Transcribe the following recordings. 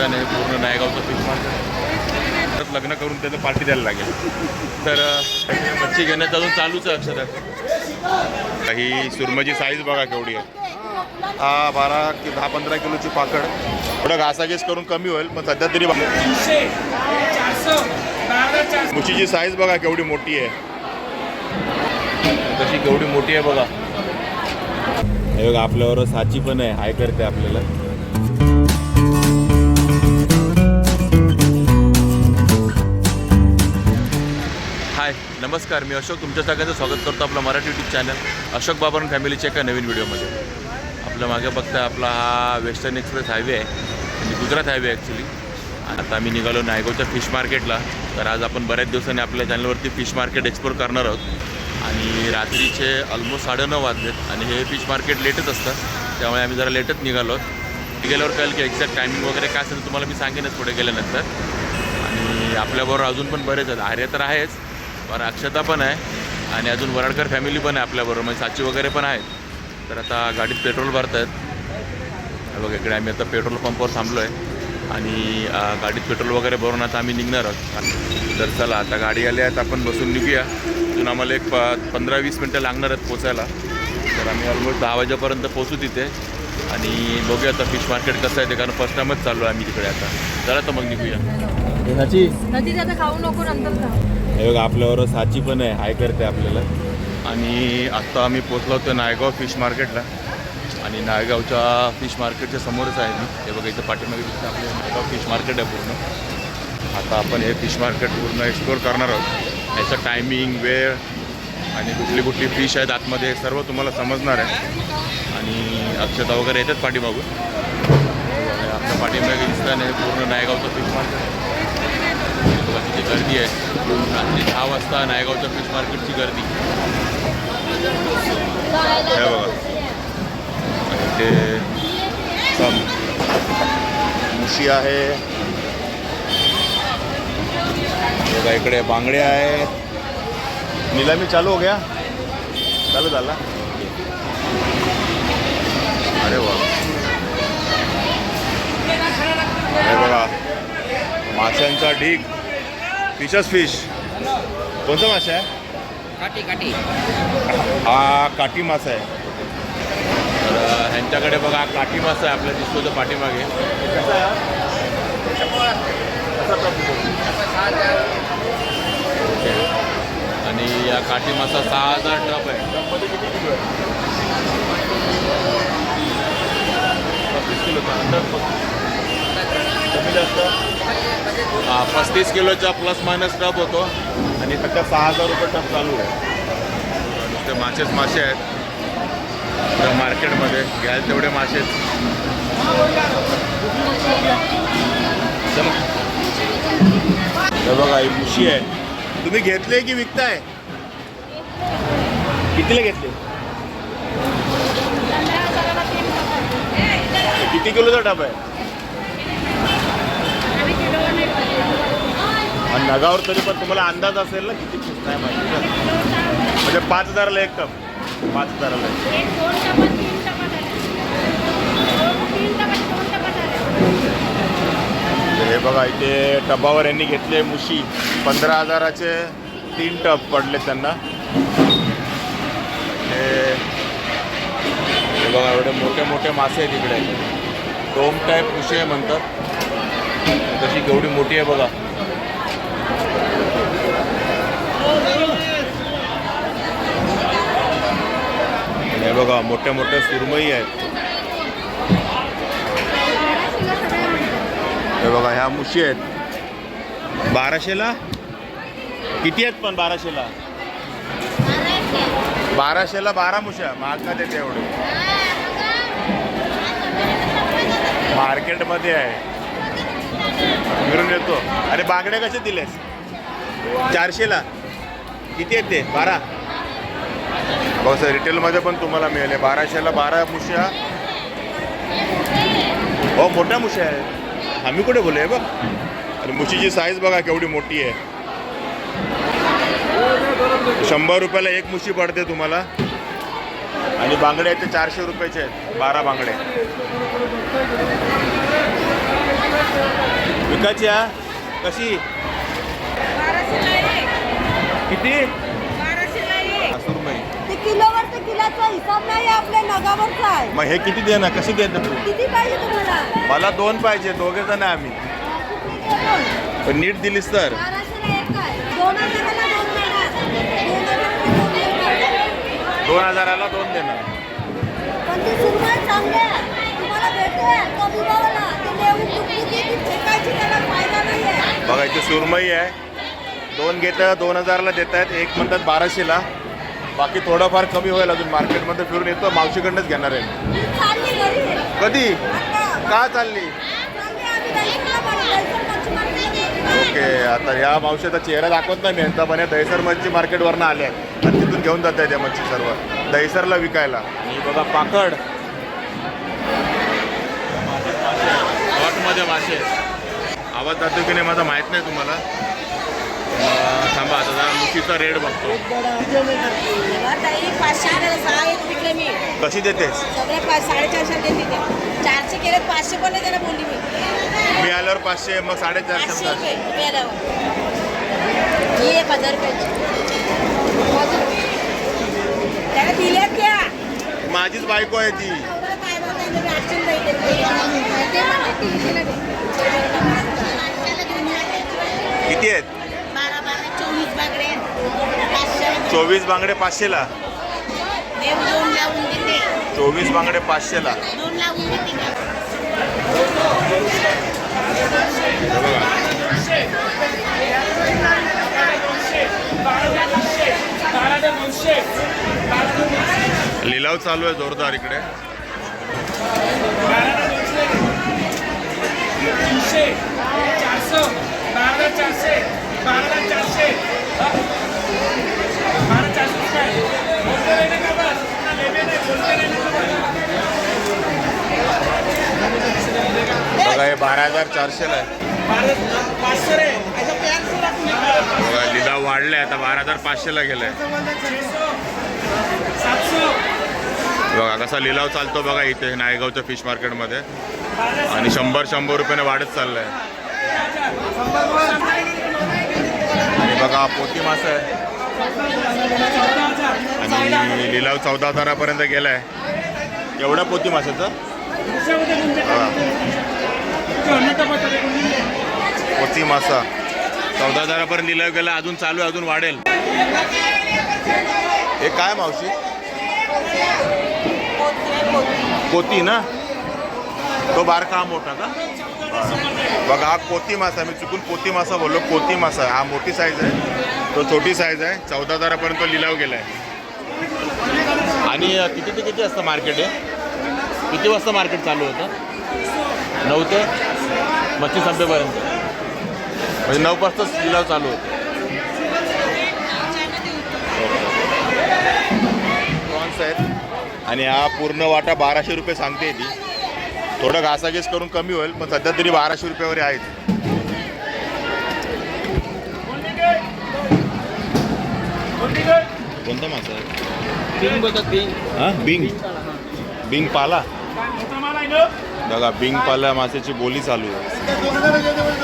ठिकाण पूर्ण नायगावचं fish market लग्न करून त्याचं पार्टी द्यायला लागेल. तर मच्छी घेण्यात अजून चालूच आहे अक्षरात ही सुरमची साईज बघा केवढी आहे. हा बारा कि दहा पंधरा किलोची पाकड. थोडं घासाघीस करून कमी होईल पण सध्या तरी बघा. मुशीची साईज बघा केवढी मोठी आहे. तशी केवढी मोठी आहे बघा. हे बघा आपल्यावर साची पण आहे. हाय करते आपल्याला. हाय नमस्कार मी अशोक. तुमच्या सगळ्यांचं स्वागत करतो आपलं मराठी यूट्यूब चॅनल अशोक बाबर फॅमिलीच्या एका नवीन व्हिडिओमध्ये आपल्या मागे बघता आपला हा वेस्टर्न एक्सप्रेस हायवे आहे. म्हणजे गुजरात हायवे ॲक्च्युली आता आम्ही निघालो नायगावच्या फिश मार्केटला तर आज आपण बऱ्याच दिवसांनी आपल्या चॅनलवरती फिश मार्केट एक्सप्लोर करणार आहोत. आणि रात्रीचे ऑलमोस्ट साडेनऊ वाजलेत. आणि हे फिश मार्केट लेटच असतं. त्यामुळे आम्ही जरा लेटच निघालो आहोत. गेल्यावर कळेल की एक्झॅक्ट टायमिंग वगैरे काय असेल तुम्हाला मी सांगेनच पुढे गेल्यानंतर. आणि आपल्याबरोबर अजून पण बरेच आहेत. आर्य तर आहेच. पण अक्षता पण आहे आणि अजून वराडकर फॅमिली पण आहे आपल्याबरोबर. म्हणजे साची वगैरे पण आहेत. तर आता गाडीत पेट्रोल भरत आहेत बघा इकडे आम्ही आता पेट्रोल पंपावर थांबलो आहे आणि गाडीत पेट्रोल वगैरे भरून आता आम्ही निघणार आहोत. तर चला आता गाडी आली आहेत आपण बसून निघूया. अजून आम्हाला एक प पंधरा वीस मिनटं लागणार आहेत पोचायला. तर आम्ही ऑलमोस्ट दहा वाजेपर्यंत पोचू तिथे. आणि बघूया आता फिश मार्केट कसं आहे ते कारण फर्स्ट टाइमच चाललो आहे आम्ही तिकडे आता. चला तर मग निघूया. खाऊ नको नंतर हे बघा आपल्यावर साची पण आहे हाय करते आपल्याला. आणि आत्ता आम्ही पोचलो होतो नायगाव फिश मार्केटला. आणि नायगावच्या फिश मार्केटच्या समोरच आहे मी. हे बघा इथं पाठीमागे दिसतं आपलं नायगाव फिश मार्केट आहे पूर्ण. आता आपण हे फिश मार्केट पूर्ण एक्सप्लोर करणार आहोत. याचं टायमिंग वेळ आणि कुठली कुठली फिश आहेत आतमध्ये हे सर्व तुम्हाला समजणार आहे. आणि अक्षता वगैरे येतात पाठीमागून. आपल्या पाठीमागे दिसतं नाही पूर्ण नायगावचं फिश मार्केट गर्दी आहे. रात्री दहा वाजता नायगावच्या फिश मार्केटची गर्दी. हे बघा. ते मुशी आहे. हे बघा इकडे बांगड्या आहेत. निलामी चालू हो गया. चालू झाला. अरे वा. बघा माशांचा ढीग. फिशच फिश कोणता मासा आहे काठी काठी हा काठी मासा आहे तर ह्यांच्याकडे बघा हा काठी मासा आहे आपल्या दिसतो तो पाठीमागे कसा आहे हा? कसा प्रकार आहे? ओके. आणि या काठी मासा सहा हजार टप आहे टपमध्ये किती किलो आहे पस्तीस किलोचा अंदाज पस्तीस. कमी जास्त. पस्तीस किलोचा प्लस मायनस टप होतो. आणि सध्या सहा हजार रुपये टप चालू आहे. नुसते मासेच मासे आहेत. त्या मार्केटमध्ये घ्याल तेवढे मासेच. बघा ही मुशी आहे. तुम्ही घेतले की विकताय? कितीला घेतले? किती किलोचा डबा आहे? आणि नगावर तरी पण तुम्हाला अंदाज असेल ना किती पीस नाही माहिती. म्हणजे पाच हजाराला एक कप. पाच हजाराला म्हणजे हे बघा इथे टबावर यांनी घेतले मुशी. पंधरा हजाराचे तीन टब पडले त्यांना. हे बघा एवढे मोठे मोठे मासे आहेत इकडे. डोम टाईप मुशी आहे म्हणतात. तशी केवढी मोठी आहे बघा. हे बघा मोठ्या मोठ्या सुरमई आहेत. हे बघा ह्या मुशी आहेत. बाराशेला? किती आहेत पण बाराशेला? बाराशेला बारा मुश्या महाग का देते एवढे. मार्केटमध्ये आहे. फिरून येतो. अरे बागड्या कसे दिलेस चारशेला. किती आहेत ते? बारा. हो सर रिटेलमध्ये पण तुम्हाला मिळेल. बाराशेला बारा मुश्या हो. मोठ्या मुश्या आहेत. आम्ही कुठे बोलूया बघ. आणि मुशीची साईज बघा केवढी मोठी आहे. शंभर रुपयाला एक मुशी पडते तुम्हाला. आणि बांगडे आहेत ते चारशे रुपयाचे आहेत. बारा बांगडे. चिकाची हा. कशी? किती? किलोवर ते किलोचा हिसाब नाही आपल्या नगावरचा आहे मग हे किती दे ना कशी दे तू किती पाहिजे तुम्हाला मला दोन पाहिजे दोघे जण आम्ही किती? पण नीट दिलीस तर बाराशेला एक आहे. दोन हजाराला दोन देणार. दोन हजाराला दोन देणार. दोन हजाराला दोन देणार पण ती सुरमई चांगली आहे. तुम्हाला भेटेल कमी भावाला. ती नेऊन तुटली की ती फेकायची त्याला फायदा नाही आहे. बघा इथे सुरमई आहे दोन घेतं दोन हजारला देत आहेत एक म्हणतात बाराशेला बाकी थोडंफार कमी होईल अजून मार्केटमध्ये फिरून येतो. मावशीकडनंच घेणार आहे. कधी? का चालली. ओके आता ह्या मावशीचा चेहरा दाखवत नाही मी. यांचा पण या दहीसर मच्छी मार्केटवरनं आल्या आहेत. आणि तिथून घेऊन जात आहे त्या मच्छी सर्व. दहीसरला विकायला. आणि बघा पाकड. मध्ये मासे आवाज जातो की नाही माझा माहीत नाही तुम्हाला. आता जरा मुशीचा रेट बघतो. कशी देतेस? देते चारशे केले पाचशे पण नाही त्याला बोलली मी मी आल्यावर पाचशे मग साडेचारशे ही एक हजार रुपयाची त्याला दिल्या क्या माझीच बायको आहे ती. एवढं काय बोलताय तुम्ही आठशे रुपये दिले. ते म्हणते तीनशेला दे. किती आहेत बारा बारा चोवीस बागडे पाचशे चोवीस बांगडे पाचशेला. चोवीस बांगडे पाचशेला. लिलाव चालू आहे जोरदार इकडे. चारशे बारा चारशे बारा चारशे. बघा हे बारा हजार चारशेला आहे. बारा बघा लिलाव वाढलाय आता बारा हजार पाचशेला गेलाय बघा कसा लिलाव चालतो बघा इथे नायगावच्या फिश मार्केटमध्ये आणि शंभर शंभर रुपयाने वाढत चाललाय. आणि बघा पोती मासा आहे आणि लिलाव चौदा हजारापर्यंत गेलाय. एवढ्या पोती माशाचं? पोती मासा. चौदा हजारापर्यंत लिलाव गेला अजून चालू आहे अजून वाढेल. हे काय मावशी? कोती ना? तो बारका हा मोठा का? बघा हा कोती मासा मी चुकून पोती मासा बोललो कोती मासा हा मोठी साईज आहे. तो छोटी साईज आहे. चौदा हजारापर्यंत लिलाव गेला आहे आणि किती ते किती असतं मार्केट आहे? किती वाजता मार्केट चालू होतं? नऊ ते मच्छी संपेपर्यंत म्हणजे नऊ वाजताच लिलाव चालू होतो. प्रॉन्स आहेत. आणि हा पूर्ण वाटा बाराशे रुपये सांगते ती थोडं घासाघीस करून कमी होईल पण सध्या तरी बाराशे रुपयावर आहेत. कोणता मासा आहे? हा बिंग. बिंग पाला बघा बिंग पाला माशाची बोली चालू आहे.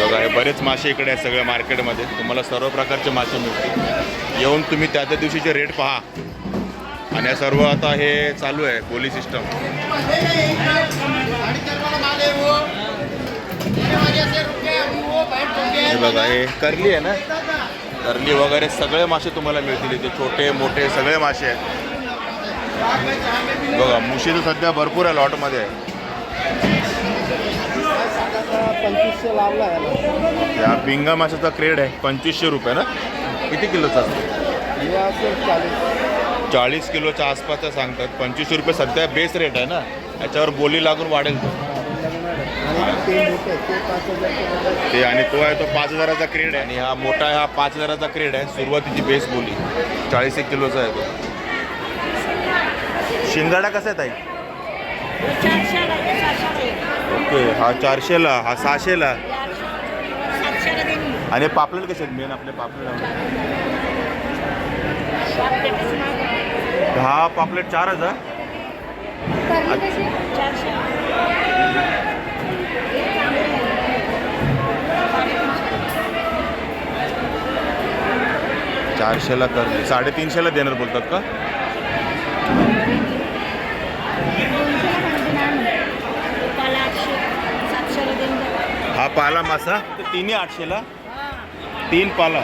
बघा हे बरेच मासे इकडे आहेत सगळ्या मार्केटमध्ये. तुम्हाला सर्व प्रकारचे मासे मिळतील. येऊन तुम्ही त्या त्या दिवशीचे रेट पहा. आणि हे सर्व आता हे चालू आहे बोली सिस्टम हे बघा हे करली आहे ना? करली वगैरे सगळे मासे तुम्हाला मिळतील इथे. छोटे मोठे सगळे मासे आहेत. बघा मुशी तर सध्या भरपूर आहे लॉटमध्ये. या पिंगा माशाचा क्रेड आहे पंचवीसशे रुपये ना? किती किलोचा? असतो चाळीस. किलोच्या आसपासचा सांगतात. पंचवीसशे रुपये सध्या बेस रेट आहे ना? याच्यावर बोली लागून वाढेल तो. ते मोठे ते पाच हजार ते आणि तो आहे तो पाच हजाराचा क्रेड आहे. आणि हा मोठा आहे हा पाच हजाराचा क्रेड आहे. सुरुवातीची बेस बोली चाळीस एक किलोचा आहे तो. शिंगाडा कसा आहे ताई? ओके हा चारशेला हा सहाशेला. आणि पापलेट कसे आहेत? मेन आपले पापलेट हा पापलेट चार हजार? चारशेला कर साडेतीनशेला देणार बोलतात का? हा पाला मासा तर तिन्ही आठशेला? तीन पाला.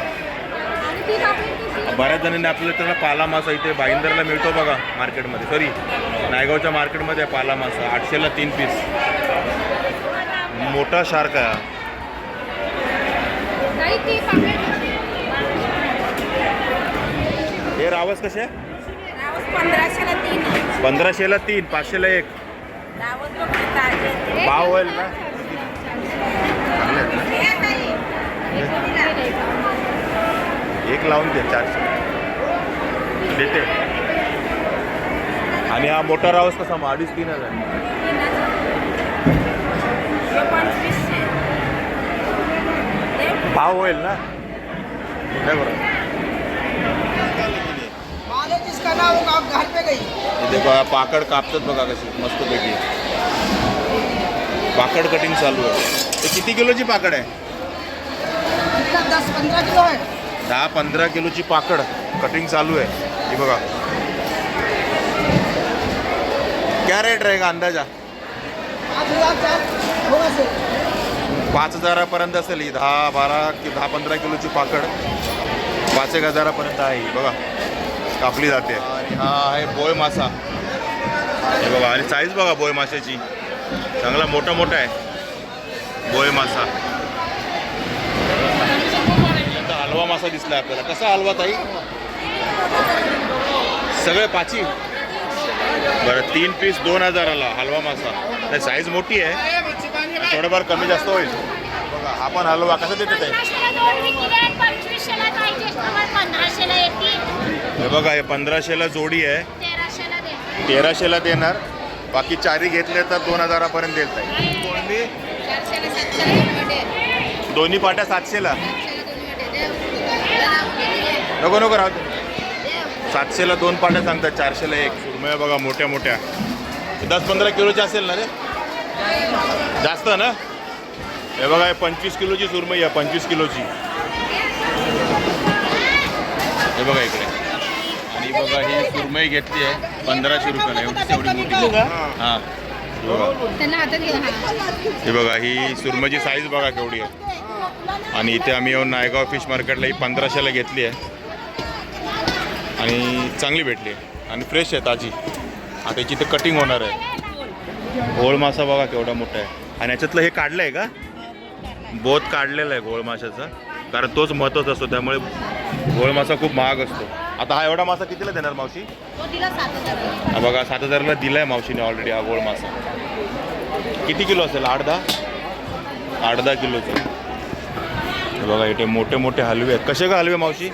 बऱ्याच जणांनी आपल्याला त्यांना पाला मासा इथे भाईंदरला मिळतो बघा मार्केटमध्ये. सॉरी नायगावच्या मार्केटमध्ये आहे पाला मासा आठशेला तीन पीस मोठा शार्क आहे हा. रावस कसे पंधराशेला तीन आहे. पंधराशेला तीन पाचशेला एक. भाव होईल ना? एक लावून दे चारशे. देते. आणि हा मोठा रावस कसा? मग अडीच तीन हजार. भाव होईल ना? नाही जिसका ना वो आप घर पे गई? पाकड कापतात बघा कशी मस्तपैकी. पाकड कटिंग चालू आहे. ते किती किलोची पाकड आहे? इसका दस पंद्रह किलो है दहा पंधरा किलोची पाकड कटिंग चालू आहे. ही बघा. क्या रेट रहेगा अंदाजा? पाँच हजार चार होगा से पाच हजारापर्यंत असेल ही. दहा बारा कि दहा पंधरा किलोची पाकड पाच एक हजारापर्यंत आहे ही. बघा. कापली जाते. आणि हा आहे बोय मासा हे बघा आणि साईज बघा बोय माशाची चांगला मोठा मोठा आहे. बोय मासा नंतर हलवा मासा दिसला आपल्याला. कसा हलवा ताई? सगळे पाची? बरं तीन पीस दोन हजाराला हलवा मासा. नाही साईज मोठी आहे. थोडंफार कमी जास्त होईल. बघा हा पण हलवा कसा देते ते पाहिजे पंधराशेला हे बघा हे पंधराशेला जोडी आहे. तेराशेला देणार. बाकी चारी घेतले तर दोन हजारापर्यंत देत आहे दोन्ही पाट्या सातशेला? नको नको राहू दे. सातशेला दोन पाट्या सांगतात चारशेला एक. सुरमया बघा मोठ्या मोठ्या. दस पंधरा किलोची असेल ना रे? जास्त ना? हे बघा हे पंचवीस किलोची सुरमई आहे पंचवीस किलोची. हे बघा इकडे. आणि बघा ही सुरमई घेतली आहे. पंधराशे रुपयाला. एवढी एवढी मोठी हां. हे बघा. हा. बघा सुरमईची साईज बघा केवढी आहे. आणि इथे आम्ही येऊन नायगाव फिश मार्केटला ही पंधराशेला घेतली आहे. आणि चांगली भेटली आहे. आणि फ्रेश आहे ताजी. आता याची इथे कटिंग होणार आहे. घोळ मासा बघा केवढा मोठा आहे. आणि याच्यातलं हे काढलं आहे का बोत काढलेला आहे घोळ माशाचा. कारण तोच महत्त्वाचा असतो. त्यामुळे घोळ मासा खूप महाग असतो. आता हा एवढा मासा कितीला देणार मावशी? हा बघा सात हजारला दिला आहे मावशीने ऑलरेडी हा गोळ मासा. किती किलो असेल? आठ दहा? आठ दहा किलोचं. हे बघा इथे मोठे मोठे हलवे आहेत. कसे का हलवे मावशी?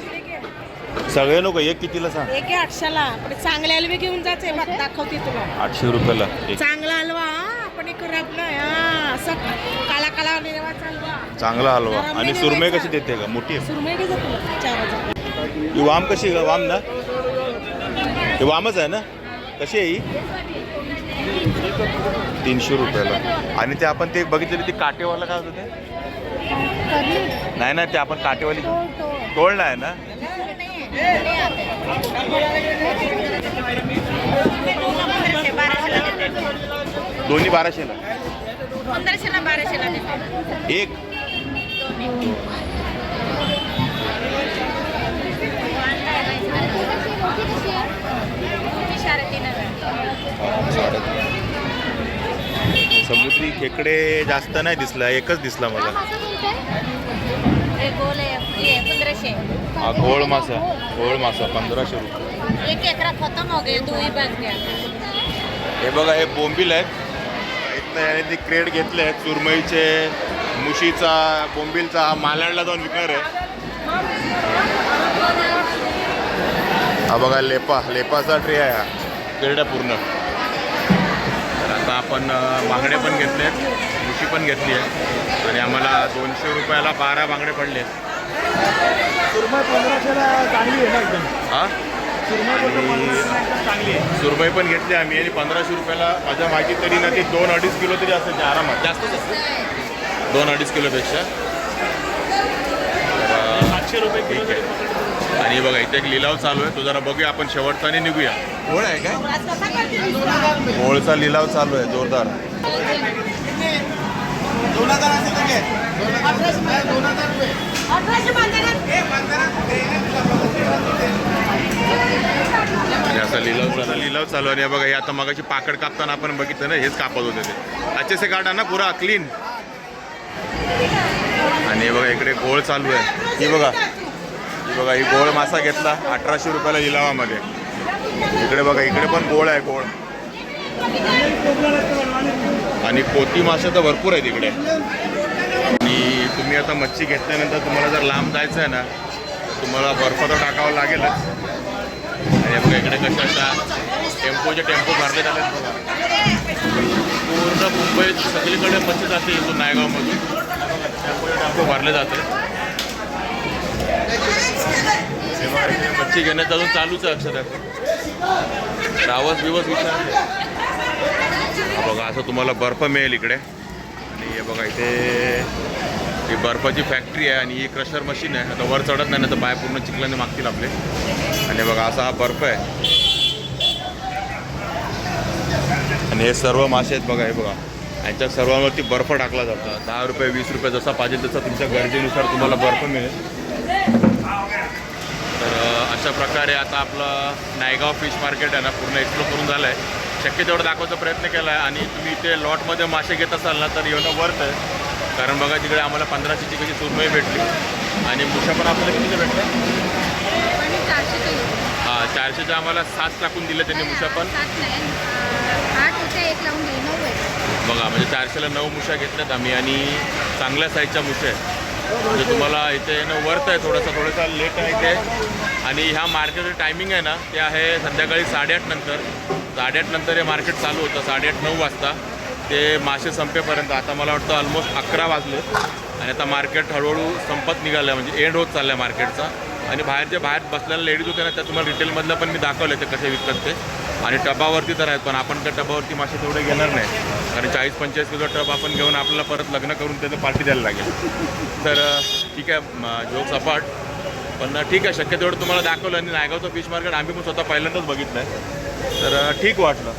सगळे नको एक कितीला सांग? एक आठशेला. पण चांगले हलवे घेऊन जायचे. दाखवते तुला. आठशे रुपयाला. चांगला हलवा आपण एक हा असं काला काला हलवा. चांगला हलवा. आणि सुरमई कशी देते का? मोठी आहे. सुरमई चार हजार. ही वाम कशी आहे? का वाम ना? हे वामच आहे ना? कशी आहे ही? तीनशे रुपयाला. आणि ते आपण ते बघितलेली ती काटेवाला काय होतं ते? नाही ना ते आपण काटेवाली टोळ नाही ना? दोन्ही बाराशेला. पंधराशेला बाराशेला देतो. एक. समुद्री खेकडे जास्त नाही दिसला एकच दिसला मला. हा घोळ मासा घोळ मासा पंधराशे रुपये. एक एकरा खतम हो गए दो ही हे बघा हे बोंबील आहेत. इथनं याने ती क्रेड घेतले आहेत सुरमईचे मुशीचा बोंबीलचा हा मालाडला जाऊन विकणार आहे हा बघा लेपा लेपाचा ट्रे आहे हा. क्रेड पूर्ण. तर आता आपण बांगडे पण घेतले आहेत मुशी पण घेतली आहे आणि आम्हाला दोनशे रुपयाला बारा बांगडे पडले हा? चांगली आहे सुरमई पण घेतली आम्ही. आणि पंधराशे रुपयाला माझ्या माहिती तरी ना ती दोन अडीच किलो तरी असायची आरामात. जास्तच असते दोन अडीच किलोपेक्षा. सातशे रुपये ठीक आहे. आणि बघा इथे एक लिलाव चालू आहे. तो जरा बघूया आपण शेवटचा आणि निघूया. ओळ आहे काय? ओळचा लिलाव चालू आहे जोरदार. असा लिलाव चालू लिलाव चालू आहे. आणि बघा हे आता मगाशी पाकड कापताना आपण बघितलं ना हेच कापत होते ते. अच्छे से काढा ना पुरा क्लीन आणि हे बघा इकडे गोळ चालू आहे. ही बघा. ही बघा ही गोळ मासा घेतला अठराशे रुपयाला लिलावामध्ये. इकडे बघा इकडे पण गोळ आहे गोळ. आणि पोती मासे तर भरपूर आहेत इकडे. आणि तुम्ही आता मच्छी घेतल्यानंतर तुम्हाला जर लांब जायचं आहे ना तुम्हाला बर्फ तर टाकावं लागेलच. आणि बघा इकडे कसं आता टेम्पोचे टेम्पो भरले झाले बघा पूर्ण मुंबईत सगळीकडे मच्छी जाते इथून नायगावमधून. टेम्पोचे टेम्पो जाते मच्छी घेण्यात अजून चालूच आहे अक्षर रावस बिवस विचार. बघा असं तुम्हाला बर्फ मिळेल इकडे. आणि हे बघा इथे ही बर्फाची फॅक्टरी आहे आणि ही क्रशर मशीन आहे. आता वर चढत नाही ना तर पाय पूर्ण चिखलाने मागतील आपले. आणि बघा असा हा बर्फ आहे. आणि हे सर्व मासे आहेत बघा हे बघा. यांच्या सर्वांवरती बर्फ टाकला जातो. दहा रुपये वीस रुपये जसा पाहिजे तसा तुमच्या गरजेनुसार तुम्हाला बर्फ मिळेल. तर अशा प्रकारे आता आपलं नायगाव फिश मार्केट आहे ना पूर्ण एक्सप्लोर करून झालं आहे शक्य तेवढं दाखवायचा प्रयत्न केला आहे आणि तुम्ही इथे लॉटमध्ये मासे घेत असाल ना तर येणं वर्थ आहे. कारण बघा तिकडे आम्हाला पंधराशेची कशी सुरमई भेटली. आणि मुशा पण आपल्याला कितीचे भेटले हां चारशेच्या आम्हाला सात टाकून दिले त्यांनी मुशा पण. बघा म्हणजे चारशेला नऊ मुशा घेतल्यात आम्ही आणि चांगल्या साईजच्या मुशा आहेत. म्हणजे तुम्हाला इथे येणं वर्थ आहे थोडंसं थोडंसं लेट आहे इथे आणि ह्या मार्केटचं टायमिंग आहे ना ते आहे संध्याकाळी साडेआठ नंतर. साडेआठ नंतर हे मार्केट चालू होतं साडेआठ नऊ वाजता. ते मासे संपेपर्यंत आता मला वाटतं ऑलमोस्ट अकरा वाजले. आणि आता मार्केट हळूहळू संपत निघालं आहे म्हणजे एंड होत चाललं आहे मार्केटचा आणि बाहेर जे बाहेर बसलेल्या लेडीज होत्या ना त्या तुम्हाला रिटेलमधलं पण मी दाखवलं ते कसे विकत ते. आणि टबावरती तर आहेत पण आपण त्या टबावरती मासे तेवढे घेणार नाही. कारण चाळीस पंचेचाळीस किलो टब आपण घेऊन आपल्याला परत लग्न करून त्याचं पार्टी द्यायला लागेल. तर ठीक आहे जोक सपाट पण ठीक आहे शक्य तेवढं तुम्हाला दाखवलं आणि नायगावचं फिश मार्केट आम्ही पण स्वतः पहिल्यांदाच बघितलं आहे तर ठीक वाटलं.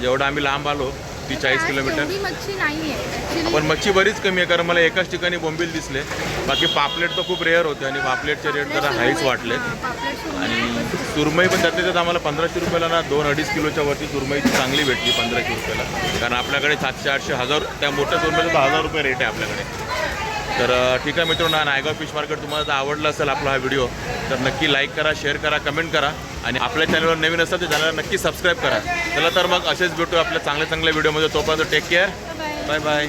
जेवढं आम्ही लांब आलो ती चाळीस किलोमीटर. एवढी मच्छी नाही आहे पण मच्छी बरीच कमी आहे कारण मला एकाच ठिकाणी बोंबील दिसले. बाकी पापलेट तर खूप रेअर होते आणि पापलेटचे रेट जरा हाईच वाटले. आणि सुरमई पण त्यातल्या त्यात आम्हाला पंधराशे रुपयाला ना दोन अडीच किलोच्या वरती सुरमईची चांगली भेटली पंधराशे रुपयाला. कारण आपल्याकडे सातशे आठशे हजार त्या मोठ्या सुरमईचा तर हजार रुपये रेट आहे आपल्याकडे. तर ठीक आहे मित्रांनो नायगाव फिश मार्केट तुम्हाला जर आवडला असेल आपला हा व्हिडिओ तर नक्की लाईक करा शेअर करा कमेंट करा आणि आपल्या चॅनलवर नवीन असेल तर चॅनलला नक्की सबस्क्राईब करा. चला तर मग असेच भेटू आपल्या चांगल्या चांगल्या व्हिडिओमध्ये तोपर्यंत टेक केअर बाय बाय